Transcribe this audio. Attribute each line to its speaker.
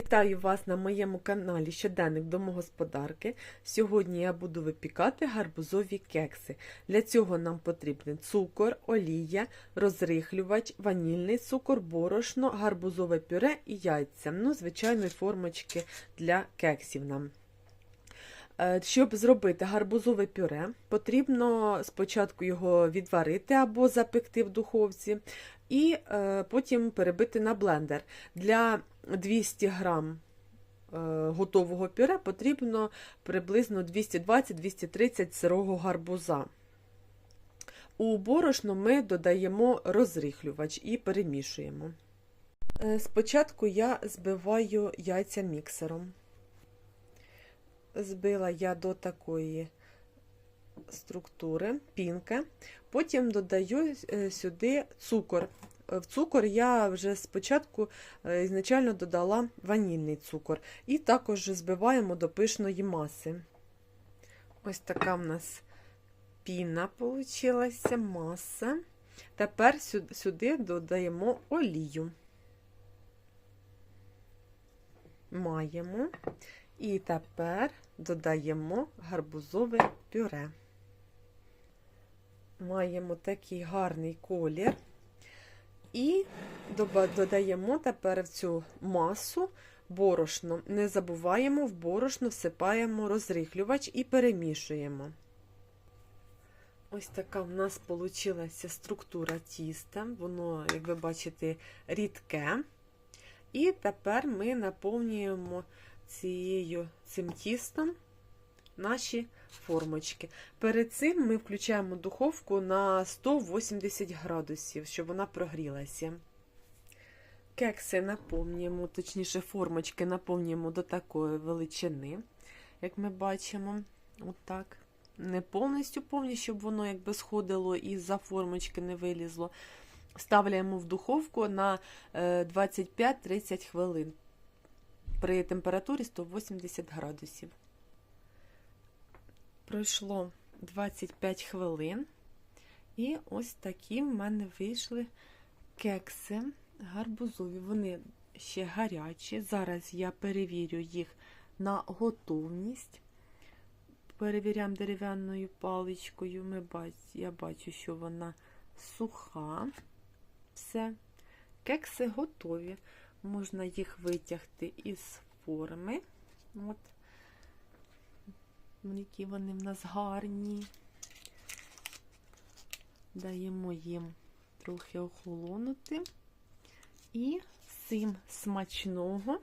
Speaker 1: Вітаю вас на моєму каналі Щоденник домогосподарки. Сьогодні я буду випікати гарбузові кекси. Для цього нам потрібен цукор, олія, розрихлювач, ванільний цукор, борошно, гарбузове пюре і яйця. Ну, звичайно, формочки для кексів нам. Е, Щоб зробити гарбузове пюре, потрібно спочатку його відварити або запекти в духовці, і е, потім перебити на блендер. Для 200 грам е, готового пюре потрібно приблизно 220-230 сирого гарбуза. У борошно ми додаємо розрихлювач і перемішуємо. Спочатку я збиваю яйця міксером. Збила я до такої структури, пінки. Потім додаю е, сюди цукор. В цукор я вже спочатку е, ізначально додала ванільний цукор. І також збиваємо до пишної маси. Ось така в нас піна вийшла, маса. Тепер сюди додаємо олію. Маємо. І тепер додаємо гарбузове пюре. Маємо такий гарний колір. І додаємо тепер в цю масу борошно. Не забуваємо, в борошно всипаємо розрихлювач і перемішуємо. Ось така в нас вийшла структура тіста. Воно, як ви бачите, рідке. І тепер ми наповнюємо цією, цим тістом наші формочки. Перед цим ми включаємо духовку на 180 градусів, щоб вона прогрілася. Кекси наповнюємо, точніше, формочки наповнюємо до такої величини, як ми бачимо. Отак. Не повністю повні, щоб воно якби сходило і за формочки не вилізло. Ставляємо в духовку на 25-30 хвилин при температурі 180 градусів. Пройшло 25 хвилин, і ось такі в мене вийшли кекси гарбузові. Вони ще гарячі. Зараз я перевірю їх на готовність. Перевіряємо дерев'яною паличкою. Ми бач, Я бачу, що вона суха. Все. Кекси готові. Можна їх витягти із форми. От. Які вони в нас гарні. Даємо їм трохи охолонути. І всім смачного.